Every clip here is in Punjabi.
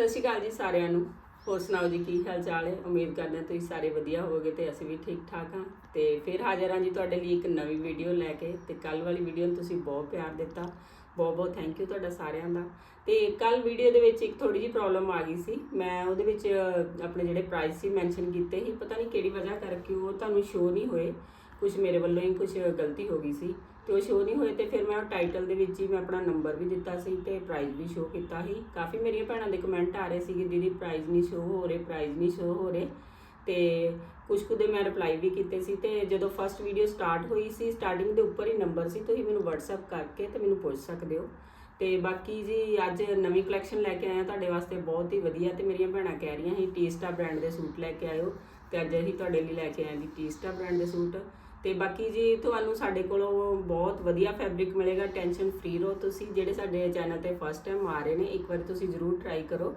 ਸਤਿ ਸ਼੍ਰੀ ਅਕਾਲ ਜੀ ਸਾਰਿਆਂ ਨੂੰ। ਹੋਰ ਸੁਣਾਓ ਜੀ, ਕੀ ਹਾਲ ਚਾਲ ਹੈ? ਉਮੀਦ ਕਰਦੇ ਹਾਂ ਤੁਸੀਂ ਸਾਰੇ ਵਧੀਆ ਹੋਵੋਗੇ ਤੇ ਅਸੀਂ ਵੀ ਠੀਕ ਠਾਕ ਹਾਂ। ਤੇ ਫਿਰ ਹਾਜ਼ਰ ਹਾਂ ਜੀ ਤੁਹਾਡੇ ਲਈ ਇੱਕ ਨਵੀਂ ਵੀਡੀਓ ਲੈ ਕੇ ਤੇ ਕੱਲ ਵਾਲੀ ਵੀਡੀਓ ਨੂੰ ਤੁਸੀਂ ਬਹੁਤ ਪਿਆਰ ਦਿੱਤਾ। ਬਹੁਤ ਬਹੁਤ ਥੈਂਕ ਯੂ ਤੁਹਾਡਾ ਸਾਰਿਆਂ ਦਾ। ਤੇ ਕੱਲ ਵੀਡੀਓ ਦੇ ਵਿੱਚ ਇੱਕ ਥੋੜੀ ਜਿਹੀ ਪ੍ਰੋਬਲਮ ਆ ਗਈ ਸੀ। ਮੈਂ ਉਹਦੇ ਵਿੱਚ ਆਪਣੇ ਜਿਹੜੇ ਪ੍ਰਾਈਸ ਸੀ ਮੈਂਸ਼ਨ ਕੀਤੇ ਸੀ, ਪਤਾ ਨਹੀਂ ਕਿਹੜੀ ਵਜ੍ਹਾ ਕਰਕੇ ਉਹ ਤੁਹਾਨੂੰ ਸ਼ੋ ਨਹੀਂ ਹੋਏ। ਕੁਝ ਮੇਰੇ ਵੱਲੋਂ ਹੀ ਕੁਝ ਗਲਤੀ ਹੋ ਗਈ ਸੀ ਤੇ ਉਹ ਸ਼ੋਅ ਨਹੀਂ ਹੋਏ ਤੇ ਫਿਰ ਮੈਂ ਉਹ ਟਾਈਟਲ ਦੇ ਵਿੱਚ ਹੀ ਮੈਂ ਆਪਣਾ ਨੰਬਰ ਵੀ ਦਿੱਤਾ ਸੀ ਤੇ ਪ੍ਰਾਈਜ਼ ਵੀ ਸ਼ੋਅ ਕੀਤਾ ਸੀ। ਕਾਫੀ ਮੇਰੀਆਂ ਭੈਣਾਂ ਦੇ ਕਮੈਂਟ ਆ ਰਹੇ ਸੀ ਕਿ ਦੀਦੀ ਪ੍ਰਾਈਜ਼ ਨਹੀਂ ਸ਼ੋਅ ਹੋ ਰਹੇ ਪ੍ਰਾਈਜ਼ ਨਹੀਂ ਸ਼ੋਅ ਹੋ ਰਹੇ। ਤੇ ਕੁਝ ਕੁ ਦੇ ਮੈਂ ਰਿਪਲਾਈ ਵੀ ਕੀਤੇ ਸੀ ਤੇ ਜਦੋਂ ਫਸਟ ਵੀਡੀਓ ਸਟਾਰਟ ਹੋਈ ਸੀ ਸਟਾਰਟਿੰਗ ਦੇ ਉੱਪਰ ਹੀ ਨੰਬਰ ਸੀ, ਤੁਸੀਂ ਮੈਨੂੰ WhatsApp ਕਰਕੇ ਤੇ ਮੈਨੂੰ ਪੁੱਛ ਸਕਦੇ ਹੋ। ਤੇ ਬਾਕੀ ਜੀ ਅੱਜ ਨਵੀਂ ਕਲੈਕਸ਼ਨ ਲੈ ਕੇ ਆਇਆ ਤੁਹਾਡੇ ਵਾਸਤੇ, ਬਹੁਤ ਹੀ ਵਧੀਆ ਤੇ ਮੇਰੀਆਂ ਭੈਣਾਂ ਕਹਿ ਰਹੀਆਂ ਸੀ ਟੀਸਟਾ ਬ੍ਰਾਂਡ ਦੇ ਸੂਟ ਲੈ ਕੇ ਆਇਓ। ਤੇ ਅੱਜ ਅਸੀਂ ਤੁਹਾਡੇ ਲਈ ਲੈ ਕੇ ਆਏ ਹਾਂ ਜੀ ਟੀਸਟਾ ਬ੍ਰਾਂਡ ਦੇ ਸੂਟ। ਤੇ ਬਾਕੀ ਜੀ ਤੁਹਾਨੂੰ ਸਾਡੇ ਕੋਲੋਂ ਬਹੁਤ ਵਧੀਆ ਫੈਬਰਿਕ ਮਿਲੇਗਾ ਟੈਨਸ਼ਨ ਫ੍ਰੀ ਰਹੋ ਤੁਸੀਂ। ਜਿਹੜੇ ਸਾਡੇ ਚੈਨਲ ਤੇ ਫਸਟ ਟਾਈਮ ਆ ਰਹੇ ਨੇ, ਇੱਕ ਵਾਰ ਤੁਸੀਂ ਜ਼ਰੂਰ ਟਰਾਈ ਕਰੋ।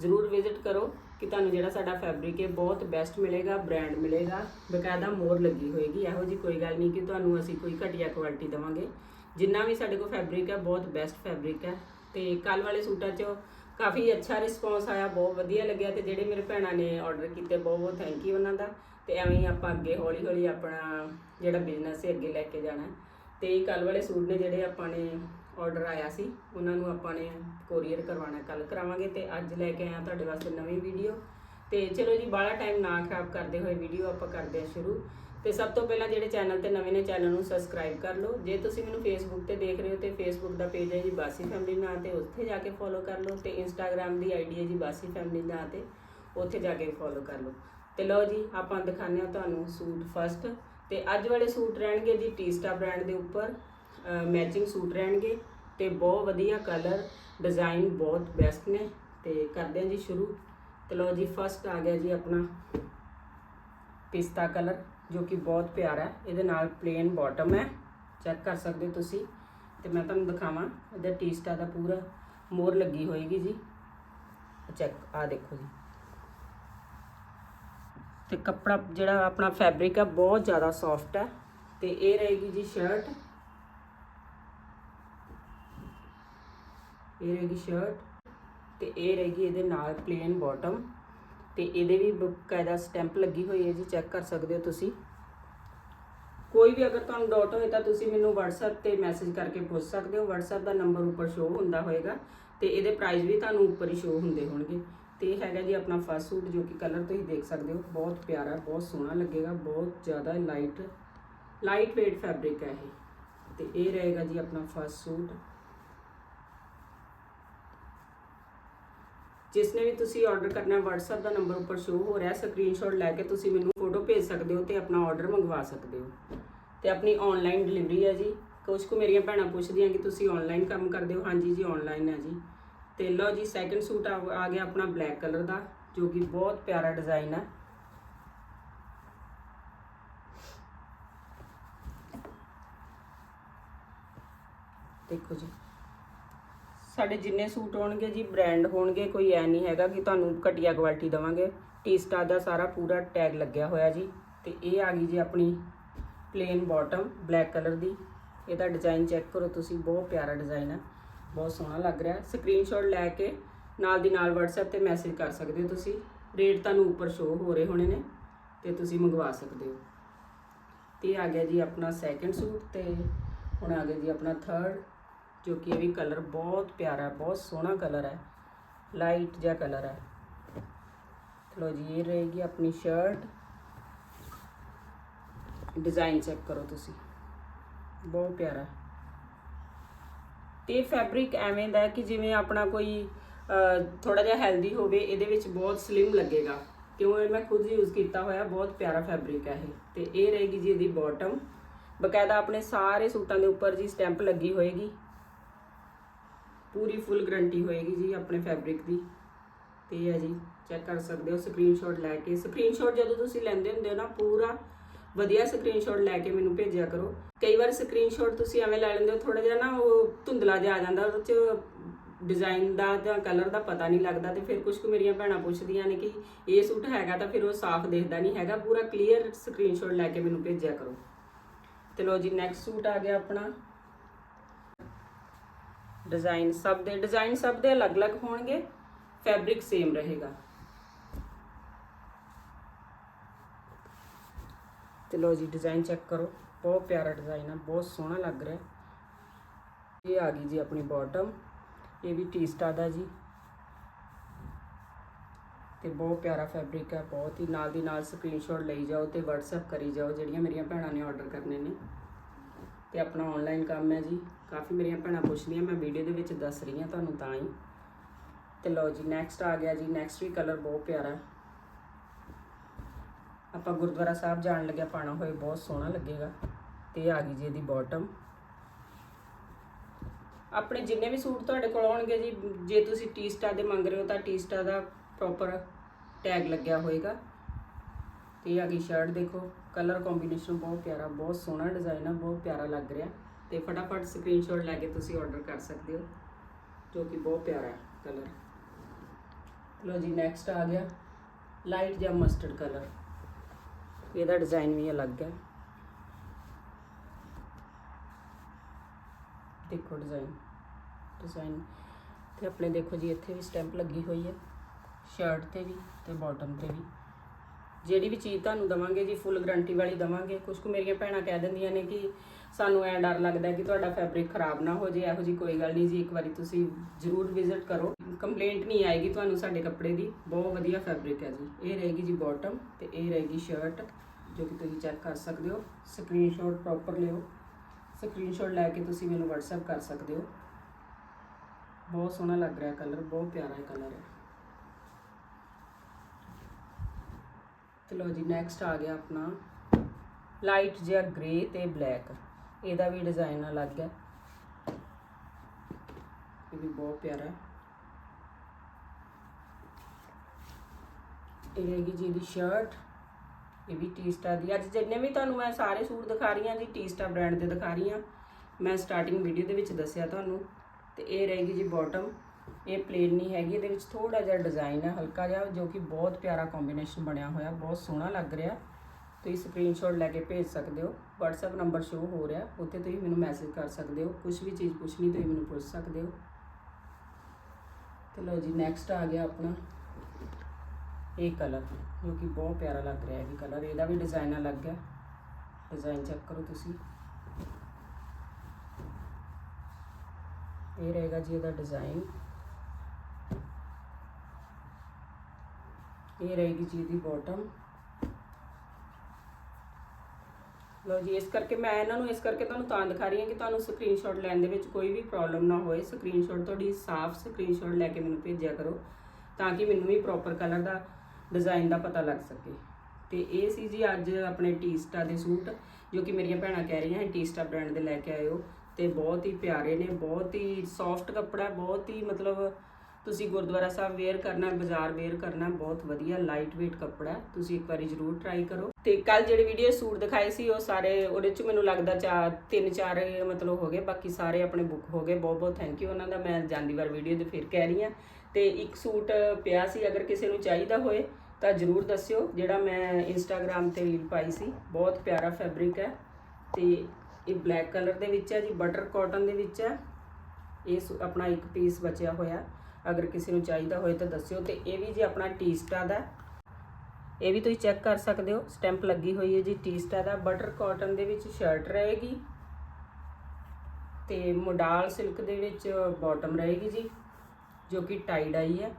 ਜ਼ਰੂਰ ਵਿਜ਼ਿਟ ਕਰੋ ਕਿ ਤੁਹਾਨੂੰ ਜਿਹੜਾ ਸਾਡਾ ਫੈਬਰਿਕ ਹੈ, ਬਹੁਤ ਬੈਸਟ ਮਿਲੇਗਾ ਬ੍ਰਾਂਡ ਮਿਲੇਗਾ। ਬਕਾਇਦਾ ਮੋਰ ਲੱਗੀ ਹੋਏਗੀ, ਇਹੋ ਜੀ ਕੋਈ ਗੱਲ ਨਹੀਂ ਕਿ ਤੁਹਾਨੂੰ ਅਸੀਂ ਕੋਈ ਘਟੀਆ ਕੁਆਲਿਟੀ ਦੇਵਾਂਗੇ। ਜਿੰਨਾ ਵੀ ਸਾਡੇ ਕੋਲ ਫੈਬਰਿਕ ਹੈ, ਬਹੁਤ ਬੈਸਟ ਫੈਬਰਿਕ ਹੈ। ਤੇ ਕੱਲ ਵਾਲੇ ਸੂਟਾਂ 'ਚ ਕਾਫੀ ਅੱਛਾ ਰਿਸਪੌਂਸ ਆਇਆ, ਬਹੁਤ ਵਧੀਆ ਲੱਗਿਆ ਤੇ ਜਿਹੜੇ ਮੇਰੇ ਭੈਣਾਂ ਨੇ ਆਰਡਰ ਕੀਤੇ ਬਹੁਤ ਬਹੁਤ ਥੈਂਕ ਯੂ ਉਹਨਾਂ ਦਾ। ਤੇ ਐਵੇਂ ਹੀ ਆਪਾਂ ਅੱਗੇ ਹੌਲੀ ਹੌਲੀ ਆਪਣਾ ਜਿਹੜਾ ਬਿਜ਼ਨਸ ਹੈ ਅੱਗੇ ਲੈ ਕੇ ਜਾਣਾ। ਹੈ। ਤੇ ਕੱਲ ਵਾਲੇ ਸੂਟ ਨੇ ਜਿਹੜੇ ਆਪਾਂ ਨੇ ਆਰਡਰ ਆਇਆ ਸੀ, ਉਹਨਾਂ ਨੂੰ ਆਪਾਂ ਨੇ ਕੋਰੀਅਰ ਕਰਵਾਉਣਾ ਕੱਲ ਕਰਾਵਾਂਗੇ ਤੇ ਅੱਜ ਲੈ ਕੇ ਆਇਆ ਤੁਹਾਡੇ ਵਾਸਤੇ ਨਵੀਂ ਵੀਡੀਓ ਤੇ ਚਲੋ ਜੀ, ਬਾਹਲਾ ਟਾਈਮ ਨਾ ਖਰਾਬ ਕਰਦੇ ਹੋਏ ਵੀਡੀਓ ਆਪਾਂ ਕਰਦੇ ਹਾਂ ਸ਼ੁਰੂ। ਤੇ ਸਭ ਤੋਂ ਪਹਿਲਾਂ ਜਿਹੜੇ ਚੈਨਲ ਤੇ ਨਵੇਂ ਨੇ ਚੈਨਲ ਨੂੰ ਸਬਸਕ੍ਰਾਈਬ ਕਰ ਲਓ। ਜੇ ਤੁਸੀਂ ਮੈਨੂੰ ਫੇਸਬੁੱਕ ਤੇ ਦੇਖ ਰਹੇ ਹੋ, ਤੇ ਫੇਸਬੁੱਕ ਦਾ ਪੇਜ ਹੈ ਜੀ ਬਾਸੀ ਫੈਮਿਲੀ ਨਾਂ ਤੇ, ਉੱਥੇ ਜਾ ਕੇ ਫੋਲੋ ਕਰ ਲਓ। ਤੇ ਇੰਸਟਾਗ੍ਰam ਦੀ ਆਈਡੀ ਹੈ ਜੀ ਬਾਸੀ ਫੈਮਿਲੀ ਨਾਂ ਤੇ, ਉੱਥੇ ਜਾ ਕੇ ਫੋਲੋ ਕਰ ਲਓ। ਤੇ ਲਓ ਜੀ, ਆਪਾਂ ਦਿਖਾਉਂਦੇ ਹਾਂ ਤੁਹਾਨੂੰ ਸੂਟ ਫਸਟ ਤੇ ਅੱਜ ਵਾਲੇ ਸੂਟ ਰਹਿਣਗੇ ਜੀ ਟੀਸਟਾ ਬ੍ਰਾਂਡ ਦੇ ਉੱਪਰ ਮੈਚਿੰਗ ਸੂਟ ਰਹਿਣਗੇ ਤੇ ਬਹੁਤ ਵਧੀਆ ਕਲਰ ਡਿਜ਼ਾਈਨ ਬਹੁਤ ਬੈਸਟ ਨੇ। ਤੇ ਕਰਦੇ ਹਾਂ ਜੀ ਸ਼ੁਰੂ। ਤੇ ਲਓ ਜੀ ਫਸਟ ਆ ਗਿਆ ਜੀ ਆਪਣਾ ਪਿਸਤਾ ਕਲਰ ਜੋ ਕਿ ਬਹੁਤ ਪਿਆਰਾ ਹੈ। ਇਹਦੇ ਨਾਲ ਪਲੇਨ ਬਾਟਮ ਹੈ। ਚੈੱਕ ਕਰ ਸਕਦੇ ਹੋ ਤੁਸੀਂ। ਤੇ ਮੈਂ ਤੁਹਾਨੂੰ ਦਿਖਾਵਾਂ, ਇਹਦਾ ਟੀਸਟਾ ਦਾ ਪੂਰਾ ਮੋਰ ਲੱਗੀ ਹੋਏਗੀ ਜੀ। ਚੈੱਕ ਆ ਦੇਖੋ ਜੀ। ਤੇ ਕੱਪੜਾ ਜਿਹੜਾ ਆਪਣਾ ਫੈਬਰਿਕ ਹੈ ਬਹੁਤ ਜ਼ਿਆਦਾ ਸੌਫਟ ਹੈ ਤੇ ਇਹ ਰਹੇਗੀ ਜੀ ਸ਼ਰਟ ਇਹ ਰਹੇਗੀ ਸ਼ਰਟ ਤੇ ਇਹ ਰਹੇਗੀ ਇਹਦੇ ਨਾਲ ਪਲੇਨ ਬਾਟਮ ਤੇ ਇਹਦੇ ਵੀ ਬਕਾਇਦਾ ਸਟੈਂਪ ਲੱਗੀ ਹੋਈ ਹੈ ਜੀ ਚੈੱਕ ਕਰ ਸਕਦੇ ਹੋ ਤੁਸੀਂ। ਕੋਈ ਵੀ ਅਗਰ ਤੁਹਾਨੂੰ ਡਾਊਟ ਹੋਏ ਤਾਂ ਤੁਸੀਂ ਮੈਨੂੰ WhatsApp ਤੇ ਮੈਸੇਜ ਕਰਕੇ ਪੁੱਛ ਸਕਦੇ ਹੋ। WhatsApp ਦਾ ਨੰਬਰ ਉੱਪਰ ਸ਼ੋ ਹੁੰਦਾ ਹੋਏਗਾ। ਤੇ ਇਹਦੇ ਪ੍ਰਾਈਸ ਵੀ ਤੁਹਾਨੂੰ ਉੱਪਰ ਹੀ ਸ਼ੋ ਹੁੰਦੇ ਹੋਣਗੇ। ਤੇ ਹੈਗਾ ਜੀ ਆਪਣਾ ਫਸਟ ਸੂਟ ਜੋ ਕਿ ਕਲਰ ਤੁਸੀਂ ਦੇਖ ਸਕਦੇ ਹੋ, ਬਹੁਤ ਪਿਆਰਾ, ਬਹੁਤ ਸੋਹਣਾ ਲੱਗੇਗਾ, ਬਹੁਤ ਜ਼ਿਆਦਾ ਲਾਈਟ ਲਾਈਟ weight ਫੈਬਰਿਕ ਹੈ ਇਹ। ਤੇ ਇਹ ਰਹੇਗਾ ਜੀ ਆਪਣਾ ਫਸਟ ਸੂਟ ਜਿਸ ਨੇ ਵੀ ਤੁਸੀਂ ਆਰਡਰ ਕਰਨਾ ਹੈ WhatsApp ਦਾ ਨੰਬਰ ਉੱਪਰ ਸ਼ੋ ਹੋ ਰਿਹਾ ਸਕਰੀਨਸ਼ਾਟ ਲੈ ਕੇ ਤੁਸੀਂ ਮੈਨੂੰ ਫੋਟੋ ਭੇਜ ਸਕਦੇ ਹੋ ਤੇ ਆਪਣਾ ਆਰਡਰ ਮੰਗਵਾ ਸਕਦੇ ਹੋ। ਤੇ ਆਪਣੀ ਆਨਲਾਈਨ ਡਿਲੀਵਰੀ ਹੈ ਜੀ। ਕੁਝ ਕੁ ਮੇਰੀਆਂ ਭੈਣਾਂ ਪੁੱਛਦੀਆਂ ਕਿ ਤੁਸੀਂ ਆਨਲਾਈਨ ਕੰਮ ਕਰਦੇ ਹੋ? ਹਾਂਜੀ ਜੀ ਆਨਲਾਈਨ ਹੈ ਜੀ। ਤੇ ਲਓ ਜੀ ਸੈਕੰਡ ਸੂਟ ਆ ਆ ਗਿਆ ਆਪਣਾ ਬਲੈਕ ਕਲਰ ਦਾ, ਜੋ ਕਿ ਬਹੁਤ ਪਿਆਰਾ ਡਿਜ਼ਾਈਨ ਹੈ ਦੇਖੋ ਜੀ, ਸਾਡੇ ਜਿੰਨੇ ਸੂਟ ਹੋਣਗੇ ਜੀ ਬ੍ਰਾਂਡ ਹੋਣਗੇ, ਕੋਈ ਐ ਨਹੀਂ ਹੈਗਾ ਕਿ ਤੁਹਾਨੂੰ ਘਟੀਆ ਕੁਆਲਿਟੀ ਦਵਾਂਗੇ। ਟੀਸਟਾ ਦਾ ਸਾਰਾ ਪੂਰਾ ਟੈਗ ਲੱਗਿਆ ਹੋਇਆ ਜੀ, ਤੇ ਇਹ ਆ ਗਈ ਜੀ ਆਪਣੀ ਪਲੇਨ ਬਾਟਮ ਬਲੈਕ ਕਲਰ ਦੀ। ਇਹਦਾ ਡਿਜ਼ਾਈਨ ਚੈੱਕ ਕਰੋ, ਤੁਸੀਂ, ਬਹੁਤ ਪਿਆਰਾ ਡਿਜ਼ਾਈਨ ਹੈ ਬਹੁਤ ਸੋਹਣਾ ਲੱਗ ਰਿਹਾ। ਸਕਰੀਨਸ਼ਾਟ ਲੈ ਕੇ ਨਾਲ ਦੀ ਨਾਲ WhatsApp ਤੇ ਮੈਸੇਜ ਕਰ ਸਕਦੇ ਹੋ ਤੁਸੀਂ। ਰੇਟ ਤੁਹਾਨੂੰ ਉੱਪਰ ਸ਼ੋ ਹੋ ਰਹੇ ਹੋਣੇ ਨੇ ਤੇ ਤੁਸੀਂ ਮੰਗਵਾ ਸਕਦੇ ਹੋ। ਤੇ ਆ ਗਿਆ ਜੀ ਆਪਣਾ ਸੈਕੰਡ ਸੂਟ ਤੇ ਹੁਣ ਆ ਗਿਆ ਜੀ ਆਪਣਾ ਥਰਡ ਜੋ ਕਿ ਇਹ ਵੀ ਕਲਰ ਬਹੁਤ ਪਿਆਰਾ, ਬਹੁਤ ਸੋਹਣਾ ਕਲਰ ਹੈ। ਲਾਈਟ ਜਿਹਾ ਕਲਰ ਹੈ। ਚਲੋ ਜੀ, ਇਹ ਰਹੇਗੀ ਆਪਣੀ ਸ਼ਰਟ ਡਿਜ਼ਾਈਨ ਚੈੱਕ ਕਰੋ ਤੁਸੀਂ। ਬਹੁਤ ਪਿਆਰਾ। ਤੇ ਫੈਬਰਿਕ ਐਵੇਂ ਦਾ ਕਿ ਜਿਵੇਂ ਆਪਣਾ ਕੋਈ ਥੋੜਾ ਜਿਹਾ ਹੈਲਦੀ ਹੋਵੇ, ਇਹਦੇ ਵਿੱਚ ਬਹੁਤ ਸਲਿਮ ਲੱਗੇਗਾ। ਕਿਉਂ ਇਹ ਮੈਂ ਖੁਦ ਯੂਜ਼ ਕੀਤਾ ਹੋਇਆ, ਬਹੁਤ ਪਿਆਰਾ ਫੈਬਰਿਕ ਹੈ ਇਹ। ਤੇ ਇਹ ਰਹੇਗੀ ਜੀ ਇਹਦੀ ਬਾਟਮ ਬਕਾਇਦਾ ਆਪਣੇ ਸਾਰੇ ਸੂਟਾਂ ਦੇ ਉੱਪਰ ਜੀ ਸਟੈਂਪ ਲੱਗੀ ਹੋਏਗੀ। ਪੂਰੀ ਫੁੱਲ ਗਰੰਟੀ ਹੋਏਗੀ ਜੀ ਆਪਣੇ ਫੈਬਰਿਕ ਦੀ। ਤੇ ਇਹ ਹੈ ਜੀ ਚੈੱਕ ਕਰ ਸਕਦੇ ਹੋ ਸਕਰੀਨਸ਼ਾਟ ਲੈ ਕੇ। ਸਕਰੀਨਸ਼ਾਟ ਜਦੋਂ ਤੁਸੀਂ ਲੈਂਦੇ ਹੁੰਦੇ ਹੋ ਨਾ, ਪੂਰਾ ਵਧੀਆ ਸਕਰੀਨਸ਼ਾਟ ਲੈ ਕੇ ਮੈਨੂੰ ਭੇਜਿਆ ਕਰੋ। ਕਈ ਵਾਰ ਸਕਰੀਨਸ਼ਾਟ ਤੁਸੀਂ ਐਵੇਂ ਲੈ ਲੈਂਦੇ ਹੋ ਥੋੜਾ ਜਿਹਾ ਨਾ ਉਹ ਧੁੰਦਲਾ ਜਿਹਾ ਆ ਜਾਂਦਾ, ਉਹਦੇ ਚ ਡਿਜ਼ਾਈਨ ਦਾ ਜਾਂ ਕਲਰ ਦਾ ਪਤਾ ਨਹੀਂ ਲੱਗਦਾ ਤੇ ਫਿਰ ਕੁਝ ਕੁ ਮੇਰੀਆਂ ਭੈਣਾਂ ਪੁੱਛਦੀਆਂ ਨੇ ਕਿ ਇਹ ਸੂਟ ਹੈਗਾ ਤਾਂ ਫਿਰ ਉਹ ਸਾਫ਼ ਦਿਖਦਾ ਨਹੀਂ ਹੈਗਾ। ਪੂਰਾ ਕਲੀਅਰ ਸਕਰੀਨਸ਼ਾਟ ਲੈ ਕੇ ਮੈਨੂੰ ਭੇਜਿਆ ਕਰੋ। ਤੇ ਲੋ ਜੀ ਨੈਕਸਟ ਸੂਟ ਆ ਗਿਆ ਆਪਣਾ। ਡਿਜ਼ਾਈਨ ਸਭ ਦੇ ਡਿਜ਼ਾਈਨ ਸਭ ਦੇ ਅਲੱਗ-ਅਲੱਗ ਹੋਣਗੇ। ਫੈਬਰਿਕ ਸੇਮ ਰਹੇਗਾ। ਤੇ ਲੋ ਜੀ ਡਿਜ਼ਾਈਨ ਚੈੱਕ ਕਰੋ। ਬਹੁਤ ਪਿਆਰਾ ਡਿਜ਼ਾਈਨ ਆ, ਬਹੁਤ ਸੋਹਣਾ ਲੱਗ ਰਿਹਾ। ਇਹ ਆ ਗਈ ਜੀ ਆਪਣੀ ਬਾਟਮ ਇਹ ਵੀ ਟੀ ਸਟਾਰ ਦਾ ਜੀ। ਤੇ ਬਹੁਤ ਪਿਆਰਾ ਫੈਬਰਿਕ ਹੈ ਬਹੁਤ ਹੀ ਨਾਲ ਦੀ ਨਾਲ ਸਕਰੀਨਸ਼ਾਟ ਲਈ ਜਾਓ ਤੇ WhatsApp ਕਰੀ ਜਾਓ, ਜਿਹੜੀਆਂ ਮੇਰੀਆਂ ਭੈਣਾਂ ਨੇ ਆਰਡਰ ਕਰਨੇ ਨੇ। ਤੇ ਆਪਣਾ ਆਨਲਾਈਨ ਕੰਮ ਹੈ ਜੀ। ਕਾਫੀ ਮੇਰੀਆਂ ਭੈਣਾਂ ਪੁੱਛਦੀਆਂ, ਮੈਂ ਵੀਡੀਓ ਦੇ ਵਿੱਚ ਦੱਸ ਰਹੀ ਹਾਂ ਤੁਹਾਨੂੰ ਤਾਂ ਹੀ। ਤੇ ਲਓ ਜੀ ਨੈਕਸਟ ਆ ਗਿਆ ਜੀ ਨੈਕਸਟ ਵੀ ਕਲਰ ਬਹੁਤ ਪਿਆਰਾ। ਆਪਾਂ ਗੁਰਦੁਆਰਾ ਸਾਹਿਬ ਜਾਣ ਲੱਗਿਆ ਪਾਣਾ ਹੋਏ ਬਹੁਤ ਸੋਹਣਾ ਲੱਗੇਗਾ। ਤੇ ਆ ਗਈ ਜੀ ਇਹਦੀ ਬਾਟਮ ਆਪਣੇ ਜਿੰਨੇ ਵੀ ਸੂਟ ਤੁਹਾਡੇ ਕੋਲ ਆਉਣਗੇ ਜੀ, ਜੇ ਤੁਸੀਂ ਟੀਸਟਾ ਦੇ ਮੰਗ ਰਹੇ ਹੋ ਤਾਂ ਟੀਸਟਾ ਦਾ ਪ੍ਰੋਪਰ ਟੈਗ ਲੱਗਿਆ ਹੋਏਗਾ। ਤੇ ਇਹ ਆ ਗਈ ਸ਼ਰਟ ਦੇਖੋ ਕਲਰ ਕੰਬੀਨੇਸ਼ਨ ਬਹੁਤ ਪਿਆਰਾ, ਬਹੁਤ ਸੋਹਣਾ ਡਿਜ਼ਾਈਨ ਆ, ਬਹੁਤ ਪਿਆਰਾ ਲੱਗ ਰਿਹਾ। ਤੇ ਫਟਾਫਟ ਸਕਰੀਨਸ਼ਾਟ ਲੈ ਕੇ ਤੁਸੀਂ ਆਰਡਰ ਕਰ ਸਕਦੇ ਹੋ, ਜੋ ਕਿ ਬਹੁਤ ਪਿਆਰਾ ਹੈ ਕਲਰ ਲੋ ਜੀ ਨੈਕਸਟ ਆ ਗਿਆ ਲਾਈਟ ਜਾਂ ਮਸਟਰਡ ਕਲਰ ਇਹਦਾ ਡਿਜ਼ਾਈਨ ਵੀ ਅਲੱਗ ਹੈ। ਦੇਖੋ ਡਿਜ਼ਾਈਨ ਡਿਜ਼ਾਈਨ ਤੇ ਆਪਣੇ ਦੇਖੋ ਜੀ, ਇੱਥੇ ਵੀ ਸਟੈਂਪ ਲੱਗੀ ਹੋਈ ਹੈ। ਸ਼ਰਟ ਤੇ ਵੀ ਤੇ ਬਾਟਮ ਤੇ ਵੀ। ਜਿਹੜੀ ਵੀ ਚੀਜ਼ ਤੁਹਾਨੂੰ ਦਵਾਂਗੇ ਜੀ ਫੁੱਲ ਗਾਰੰਟੀ ਵਾਲੀ ਦਵਾਂਗੇ। ਕੁਝ ਕੁ ਮੇਰੀਆਂ ਭੈਣਾਂ ਕਹਿ ਦਿੰਦੀਆਂ ਨੇ ਕਿ ਸਾਨੂੰ ਐ ਡਰ ਲੱਗਦਾ ਕਿ ਤੁਹਾਡਾ ਫੈਬਰਿਕ ਖਰਾਬ ਨਾ ਹੋ ਜੇ, ਇਹੋ ਜੀ ਕੋਈ ਗੱਲ ਨਹੀਂ ਜੀ, ਇੱਕ ਵਾਰੀ ਤੁਸੀਂ ਜ਼ਰੂਰ ਵਿਜ਼ਿਟ ਕਰੋ। ਕੰਪਲੇਂਟ ਨਹੀਂ ਆਏਗੀ ਤੁਹਾਨੂੰ ਸਾਡੇ ਕੱਪੜੇ ਦੀ, ਬਹੁਤ ਵਧੀਆ ਫੈਬਰਿਕ ਹੈ ਜੀ। ਇਹ ਰਹੇਗੀ ਜੀ ਬਾਟਮ ਤੇ ਇਹ ਰਹੇਗੀ ਸ਼ਰਟ ਜੋ ਕਿ ਤੁਸੀਂ ਚੈੱਕ ਕਰ ਸਕਦੇ ਹੋ। ਸਕਰੀਨਸ਼ਾਟ ਪ੍ਰੋਪਰ ਲਿਓ। ਸਕਰੀਨਸ਼ਾਟ ਲੈ ਕੇ ਤੁਸੀਂ ਮੈਨੂੰ WhatsApp ਕਰ ਸਕਦੇ ਹੋ। ਬਹੁਤ ਸੋਹਣਾ ਲੱਗ ਰਿਹਾ ਕਲਰ ਬਹੁਤ ਪਿਆਰਾ ਕਲਰ ਹੈ। ਤੇ ਲੋ ਜੀ ਨੈਕਸਟ ਆ ਗਿਆ ਆਪਣਾ। ਲਾਈਟ ਜਿਹਾ ਗ੍ਰੇ ਤੇ ਬਲੈਕ ਇਹਦਾ ਵੀ ਡਿਜ਼ਾਈਨ ਅਲੱਗ ਹੈ। ਇਹ ਵੀ ਬਹੁਤ ਪਿਆਰਾ ਇਹ ਰਹੇਗੀ ਜੀ ਦੀ ਸ਼ਰਟ ਇਹ ਵੀ ਟੀਸਟਾ ਦੀ। ਅੱਜ ਜਿੰਨੇ ਵੀ ਤੁਹਾਨੂੰ ਮੈਂ ਸਾਰੇ ਸੂਟ ਦਿਖਾ ਰਹੀ ਹਾਂ ਜੀ ਟੀਸਟਾ ਬ੍ਰਾਂਡ ਦੇ ਦਿਖਾ ਰਹੀ ਹਾਂ। ਮੈਂ ਸਟਾਰਟਿੰਗ ਵੀਡੀਓ ਦੇ ਵਿੱਚ ਦੱਸਿਆ ਤੁਹਾਨੂੰ। ਤੇ ਇਹ ਰਹੇਗੀ ਜੀ ਬਾਟਮ ਇਹ ਪਲੇਨ ਨਹੀਂ ਹੈਗੀ, ਇਹਦੇ ਵਿੱਚ ਥੋੜਾ ਜਿਹਾ ਡਿਜ਼ਾਈਨ ਹੈ ਹਲਕਾ ਜਿਹਾ, ਜੋ ਕਿ ਬਹੁਤ ਪਿਆਰਾ ਕੰਬੀਨੇਸ਼ਨ ਬਣਿਆ ਹੋਇਆ, ਬਹੁਤ ਸੋਹਣਾ ਲੱਗ ਰਿਹਾ। ਤੁਸੀਂ ਸਕਰੀਨਸ਼ਾਟ ਲੈ ਕੇ ਭੇਜ ਸਕਦੇ ਹੋ। WhatsApp ਨੰਬਰ ਸ਼ੋ ਹੋ ਰਿਹਾ। ਉੱਥੇ ਤੁਸੀਂ ਮੈਨੂੰ ਮੈਸੇਜ ਕਰ ਸਕਦੇ ਹੋ। ਕੁਝ ਵੀ ਚੀਜ਼ ਪੁੱਛਣੀ, ਤੁਸੀਂ ਮੈਨੂੰ ਪੁੱਛ ਸਕਦੇ ਹੋ। ਤੇ ਲਓ ਜੀ ਨੈਕਸਟ ਆ ਗਿਆ ਆਪਣਾ। ਇਹ ਕਲਰ ਜੋ ਕਿ ਬਹੁਤ ਪਿਆਰਾ ਲੱਗ ਰਿਹਾ ਹੈ ਵੀ ਕਲਰ ਇਹਦਾ ਵੀ ਡਿਜ਼ਾਈਨ ਅਲੱਗ ਹੈ। ਡਿਜ਼ਾਈਨ ਚੈੱਕ ਕਰੋ ਤੁਸੀਂ। ਇਹ ਰਹੇਗਾ ਜੀ ਇਹਦਾ ਡਿਜ਼ਾਈਨ ਇਹ ਰਹੇਗੀ ਜੀ ਇਹਦੀ ਬਾਟਮ ਲੋ ਜੀ, ਇਸ ਕਰਕੇ ਮੈਂ ਇਹਨਾਂ ਨੂੰ, ਇਸ ਕਰਕੇ ਤੁਹਾਨੂੰ ਤਾਂ ਦਿਖਾ ਰਹੀ ਹਾਂ ਕਿ ਤੁਹਾਨੂੰ ਸਕਰੀਨਸ਼ਾਟ ਲੈਣ ਦੇ ਵਿੱਚ ਕੋਈ ਵੀ ਪ੍ਰੋਬਲਮ ਨਾ ਹੋਏ। ਸਕਰੀਨਸ਼ਾਟ ਤੁਹਾਡੀ ਸਾਫ਼ ਸਕਰੀਨਸ਼ਾਟ ਲੈ ਕੇ ਮੈਨੂੰ ਭੇਜਿਆ ਕਰੋ ਤਾਂ ਕਿ ਮੈਨੂੰ ਵੀ ਪ੍ਰੋਪਰ ਕਲਰ ਦਾ ਡਿਜ਼ਾਈਨ ਦਾ ਪਤਾ ਲੱਗ ਸਕੇ। ਤੇ ਇਹ ਸੀ ਜੀ ਅੱਜ ਆਪਣੇ ਟੀਸਟਾ ਦੇ ਸੂਟ, ਜੋ ਕਿ ਮੇਰੀਆਂ ਭੈਣਾਂ ਕਹਿ ਰਹੀਆਂ ਟੀਸਟਾ ਬ੍ਰਾਂਡ ਦੇ ਲੈ ਕੇ ਆਇਓ। ਤੇ ਬਹੁਤ ਹੀ ਪਿਆਰੇ ਨੇ, ਬਹੁਤ ਹੀ ਸੌਫਟ ਕੱਪੜਾ, ਬਹੁਤ ਹੀ ਮਤਲਬ ਤੁਸੀਂ ਗੁਰਦੁਆਰਾ ਸਾਹਿਬ ਵੇਅਰ ਕਰਨਾ, ਬਾਜ਼ਾਰ ਵੇਅਰ ਕਰਨਾ, ਬਹੁਤ ਵਧੀਆ ਲਾਈਟ weight ਕੱਪੜਾ ਤੁਸੀਂ ਇੱਕ ਵਾਰੀ ਜ਼ਰੂਰ ਟਰਾਈ ਕਰੋ। ਤੇ ਕੱਲ ਜਿਹੜੇ ਵੀਡੀਓ ਸੂਟ ਦਿਖਾਏ ਸੀ, ਉਹ ਸਾਰੇ, ਉਹਦੇ ਚ ਮੈਨੂੰ ਲੱਗਦਾ ਚਾ, ਤਿੰਨ ਚਾਰ, ਮਤਲਬ ਹੋ ਗਏ, ਬਾਕੀ ਸਾਰੇ ਆਪਣੇ ਬੁੱਕ ਹੋ ਗਏ। ਬਹੁਤ ਬਹੁਤ ਥੈਂਕ ਯੂ ਉਹਨਾਂ ਦਾ। ਮੈਂ ਜਾਂਦੀ ਵਾਰ ਵੀਡੀਓ ਤੇ ਫਿਰ ਕਹਿ ਰਹੀ ਹਾਂ। ਤੇ ਇੱਕ ਸੂਟ ਪਿਆ ਸੀ, ਅਗਰ ਕਿਸੇ ਨੂੰ ਚਾਹੀਦਾ ਹੋਏ, ਤਾਂ ਜ਼ਰੂਰ ਦੱਸਿਓ, ਜਿਹੜਾ ਮੈਂ ਇੰਸਟਾਗ੍ਰam ਤੇ ਰੀਲ ਪਾਈ ਸੀ। ਬਹੁਤ ਪਿਆਰਾ ਫੈਬਰਿਕ ਹੈ। ਤੇ ਇਹ ਬਲੈਕ ਕਲਰ ਦੇ ਵਿੱਚ ਹੈ ਜੀ ਬਟਰ ਕਾਟਨ ਦੇ ਵਿੱਚ ਹੈ। ਇਹ ਸੂ- ਆਪਣਾ ਇੱਕ ਪੀਸ ਬਚਿਆ ਹੋਇਆ। ਅਗਰ ਕਿਸੇ ਨੂੰ ਚਾਹੀਦਾ ਹੋਏ ਤਾਂ ਦੱਸਿਓ ਤੇ ਇਹ ਵੀ ਜੀ ਆਪਣਾ ਟੀਸਟਾ ਦਾ ਇਹ ਵੀ ਤੁਸੀਂ ਚੈੱਕ ਕਰ ਸਕਦੇ ਹੋ, ਸਟੈਂਪ ਲੱਗੀ ਹੋਈ ਹੈ ਜੀ ਟੀਸਟਾ ਦਾ, ਬਟਰ ਕਾਟਨ ਦੇ ਵਿੱਚ ਸ਼ਰਟ ਰਹੇਗੀ ਤੇ ਮੋਡਾਲ ਸਿਲਕ ਦੇ ਵਿੱਚ ਬਾਟਮ ਰਹੇਗੀ ਜੀ, ਜੋ ਕਿ ਟਾਈ ਡਾਈ ਹੈ।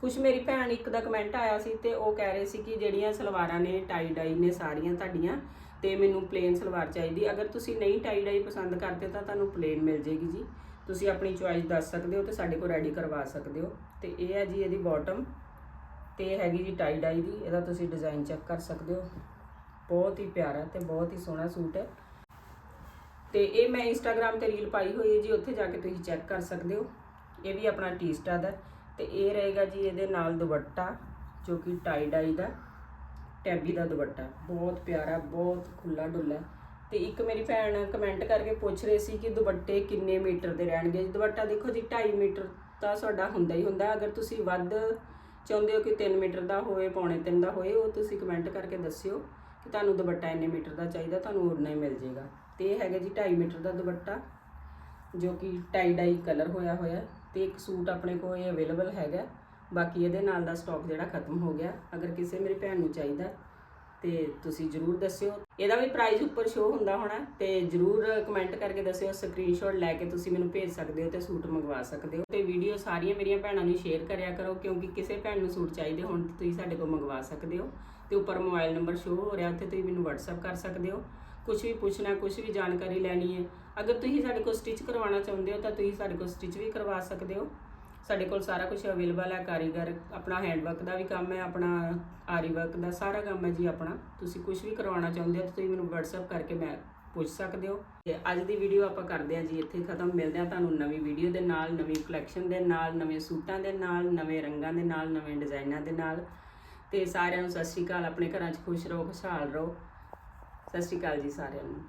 ਕੁਝ ਮੇਰੀ ਭੈਣ ਇੱਕ ਦਾ ਕਮੈਂਟ ਆਇਆ ਸੀ ਤੇ ਉਹ ਕਹਿ ਰਹੇ ਸੀ ਕਿ ਜਿਹੜੀਆਂ ਸਲਵਾਰਾਂ ਨੇ ਟਾਈ ਡਾਈ ਨੇ ਸਾਰੀਆਂ ਤੁਹਾਡੀਆਂ ਤੇ ਮੈਨੂੰ ਪਲੇਨ ਸਲਵਾਰ ਚਾਹੀਦੀ, ਅਗਰ ਤੁਸੀਂ ਨਹੀਂ ਟਾਈ ਡਾਈ ਪਸੰਦ ਕਰਦੇ ਤਾਂ ਤੁਹਾਨੂੰ ਪਲੇਨ ਮਿਲ ਜੇਗੀ ਜੀ। ਤੁਸੀਂ ਆਪਣੀ ਚੁਆਇਸ ਦੱਸ ਸਕਦੇ ਹੋ ਤੇ ਸਾਡੇ ਕੋਲ ਰੈਡੀ ਕਰਵਾ ਸਕਦੇ ਹੋ। ਤੇ ਇਹ ਹੈ ਜੀ ਇਹਦੀ ਬਾਟਮ ਤੇ ਇਹ ਹੈਗੀ ਜੀ ਟਾਈ ਡਾਈ ਦੀ, ਇਹਦਾ ਤੁਸੀਂ ਡਿਜ਼ਾਈਨ ਚੈੱਕ ਕਰ ਸਕਦੇ ਹੋ। ਬਹੁਤ ਹੀ ਪਿਆਰਾ ਤੇ ਬਹੁਤ ਹੀ ਸੋਹਣਾ ਸੂਟ ਹੈ। ਤੇ ਇਹ ਮੈਂ ਇੰਸਟਾਗ੍ਰam ਤੇ ਰੀਲ ਪਾਈ ਹੋਈ ਹੈ ਜੀ, ਉੱਥੇ ਜਾ ਕੇ ਤੁਸੀਂ ਚੈੱਕ ਕਰ ਸਕਦੇ ਹੋ। ਇਹ ਵੀ ਆਪਣਾ ਟੀ-ਸਟਾ ਦਾ ਤੇ ਇਹ ਰਹੇਗਾ ਜੀ ਇਹਦੇ ਨਾਲ ਦੁਪੱਟਾ, ਜੋ ਕਿ ਟਾਈ ਡਾਈ ਦਾ, ਟੈਬੀ ਦਾ ਦੁਪੱਟਾ। ਬਹੁਤ ਪਿਆਰਾ, ਬਹੁਤ ਖੁੱਲਾ ਡੁੱਲਾ ਤੇ ਇੱਕ ਮੇਰੀ ਭੈਣ ਕਮੈਂਟ ਕਰਕੇ ਪੁੱਛ ਰਹੀ ਸੀ ਕਿ ਦੁਪੱਟੇ ਕਿੰਨੇ ਮੀਟਰ ਦੇ ਰਹਿਣਗੇ? ਜੀ ਦੁਪੱਟਾ ਦੇਖੋ ਜੀ 2.5 ਮੀਟਰ ਤਾਂ ਤੁਹਾਡਾ ਹੁੰਦਾ ਹੀ ਹੁੰਦਾ। ਅਗਰ ਤੁਸੀਂ ਵੱਧ ਚਾਹੁੰਦੇ ਹੋ ਕਿ 3 ਮੀਟਰ ਦਾ ਹੋਵੇ, ਪੌਣੇ 3 ਦਾ ਹੋਏ, ਉਹ ਤੁਸੀਂ ਕਮੈਂਟ ਕਰਕੇ ਦੱਸਿਓ ਕਿ ਤੁਹਾਨੂੰ ਦੁਪੱਟਾ ਇੰਨੇ ਮੀਟਰ ਦਾ ਚਾਹੀਦਾ, ਤੁਹਾਨੂੰ ਉਨਾ ਹੀ ਮਿਲ ਜਾਏਗਾ। ਤੇ ਇਹ ਹੈਗਾ ਜੀ 2.5 ਮੀਟਰ ਦਾ ਦੁਪੱਟਾ, ਜੋ ਕਿ ਟਾਈ ਡਾਈ ਕਲਰ ਹੋਇਆ ਹੋਇਆ ਤੇ ਇੱਕ ਸੂਟ ਆਪਣੇ ਕੋਲ ਇਹ ਅਵੇਲੇਬਲ ਹੈਗਾ ਬਾਕੀ ਇਹਦੇ ਨਾਲ ਦਾ ਸਟਾਕ ਜਿਹੜਾ ਖਤਮ ਹੋ ਗਿਆ। ਅਗਰ ਕਿਸੇ ਮੇਰੀ ਭੈਣ ਨੂੰ ਚਾਹੀਦਾ ਤੇ ਤੁਸੀਂ ਜਰੂਰ ਦੱਸਿਓ। ਇਹਦਾ ਵੀ ਪ੍ਰਾਈਸ ਉੱਪਰ ਸ਼ੋ ਹੁੰਦਾ ਹੋਣਾ ਤੇ ਜਰੂਰ ਕਮੈਂਟ ਕਰਕੇ ਦੱਸਿਓ ਸਕਰੀਨਸ਼ਾਟ ਲੈ ਕੇ ਤੁਸੀਂ ਮੈਨੂੰ ਭੇਜ ਸਕਦੇ ਹੋ ਤੇ ਸੂਟ ਮੰਗਵਾ ਸਕਦੇ ਹੋ। ਤੇ ਵੀਡੀਓ ਸਾਰੀਆਂ ਮੇਰੀਆਂ ਭੈਣਾਂ ਨੂੰ ਸ਼ੇਅਰ ਕਰਿਆ ਕਰੋ, ਕਿਉਂਕਿ ਕਿਸੇ ਭੈਣ ਨੂੰ ਸੂਟ ਚਾਹੀਦੇ ਹੋਣ ਤਾਂ ਤੁਸੀਂ ਸਾਡੇ ਕੋਲ ਮੰਗਵਾ ਸਕਦੇ ਹੋ। ਤੇ ਉੱਪਰ ਮੋਬਾਈਲ ਨੰਬਰ ਸ਼ੋ ਹੋ ਰਿਹਾ, ਉੱਥੇ ਤੁਸੀਂ ਮੈਨੂੰ WhatsApp ਕਰ ਸਕਦੇ ਹੋ। ਕੁਝ ਵੀ ਪੁੱਛਣਾ ਕੁਝ ਵੀ ਜਾਣਕਾਰੀ ਲੈਣੀ ਹੈ। ਅਗਰ ਤੁਸੀਂ ਸਾਡੇ ਕੋਲ ਸਟਿਚ ਕਰਵਾਉਣਾ ਚਾਹੁੰਦੇ ਹੋ ਤਾਂ ਤੁਸੀਂ ਸਾਡੇ ਕੋਲ ਸਟਿਚ ਵੀ ਕਰਵਾ ਸਕਦੇ ਹੋ। ਸਾਡੇ ਕੋਲ ਸਾਰਾ ਕੁਝ ਅਵੇਲੇਬਲ ਹੈ, ਕਾਰੀਗਰ, ਆਪਣਾ ਹੈਂਡਵਰਕ ਦਾ ਵੀ ਕੰਮ ਹੈ, ਆਪਣਾ ਆਰੀ ਵਰਕ ਦਾ ਸਾਰਾ ਕੰਮ ਹੈ ਜੀ ਆਪਣਾ। ਤੁਸੀਂ ਕੁਝ ਵੀ ਕਰਵਾਉਣਾ ਚਾਹੁੰਦੇ ਹੋ ਤੁਸੀਂ ਮੈਨੂੰ WhatsApp ਕਰਕੇ ਮੈਂ ਪੁੱਛ ਸਕਦੇ ਹੋ। ਤੇ ਅੱਜ ਦੀ ਵੀਡੀਓ ਆਪਾਂ ਕਰਦੇ ਹਾਂ ਜੀ, ਇੱਥੇ ਖਤਮ, ਮਿਲਦੇ ਹਾਂ ਤੁਹਾਨੂੰ ਨਵੀਂ ਵੀਡੀਓ ਦੇ ਨਾਲ, ਨਵੀਂ ਕਲੈਕਸ਼ਨ ਦੇ ਨਾਲ, ਨਵੇਂ ਸੂਟਾਂ ਦੇ ਨਾਲ, ਨਵੇਂ ਰੰਗਾਂ ਦੇ ਨਾਲ, ਨਵੇਂ ਡਿਜ਼ਾਈਨਾਂ ਦੇ ਨਾਲ। ਤੇ ਸਾਰਿਆਂ ਨੂੰ ਸਤਿ ਸ਼੍ਰੀ ਅਕਾਲ, ਆਪਣੇ ਘਰਾਂ 'ਚ ਖੁਸ਼ ਰਹੋ, ਖੁਸ਼ਹਾਲ ਰਹੋ। ਸਤਿ ਸ਼੍ਰੀ ਅਕਾਲ ਜੀ ਸਾਰਿਆਂ ਨੂੰ।